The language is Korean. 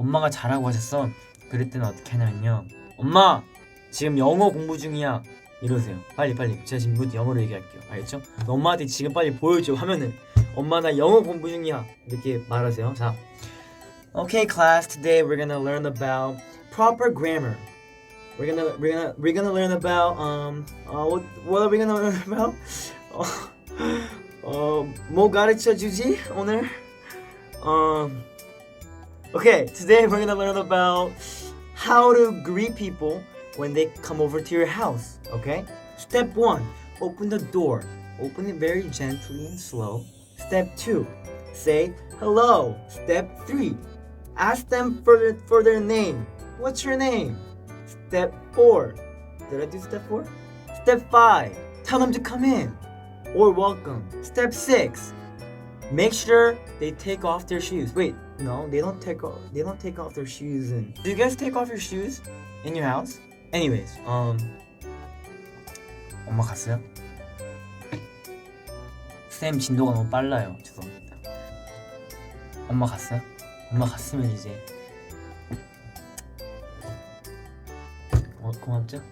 엄마가 자라고 하셨어. 그럴 때는 어떻게 하냐면요. 엄마 지금 영어 공부 중이야. 이러세요. 빨리 빨리. 제가 지금 곧 영어로 얘기할게요. 알겠죠? 엄마한테 지금 빨리 보여줘 하면은 엄마 나 영어 공부 중이야. 이렇게 말하세요. 자. Okay, class. Today we're gonna learn about proper grammar. We're gonna we're gonna we're gonna learn about um uh what what are we gonna learn about? 어뭐 가르쳐 주지 오늘? Um Okay, today we're gonna learn about how to greet people when they come over to your house. Okay? Step one, open the door. Open it very gently and slow. Step two, say hello. Step three, ask them for for their name. What's your name? Step four, did I do step four? Step five, tell them to come in or welcome. Step six, make sure they take off their shoes. Wait, no, they don't take off. They don't take off their shoes. And do you guys take off your shoes in your house? Anyways, um, 엄마 갔어요? 쌤 진도가 너무 빨라요. 죄송합니다. 엄마 갔어요? 엄마 갔으면 이제 어 고맙죠?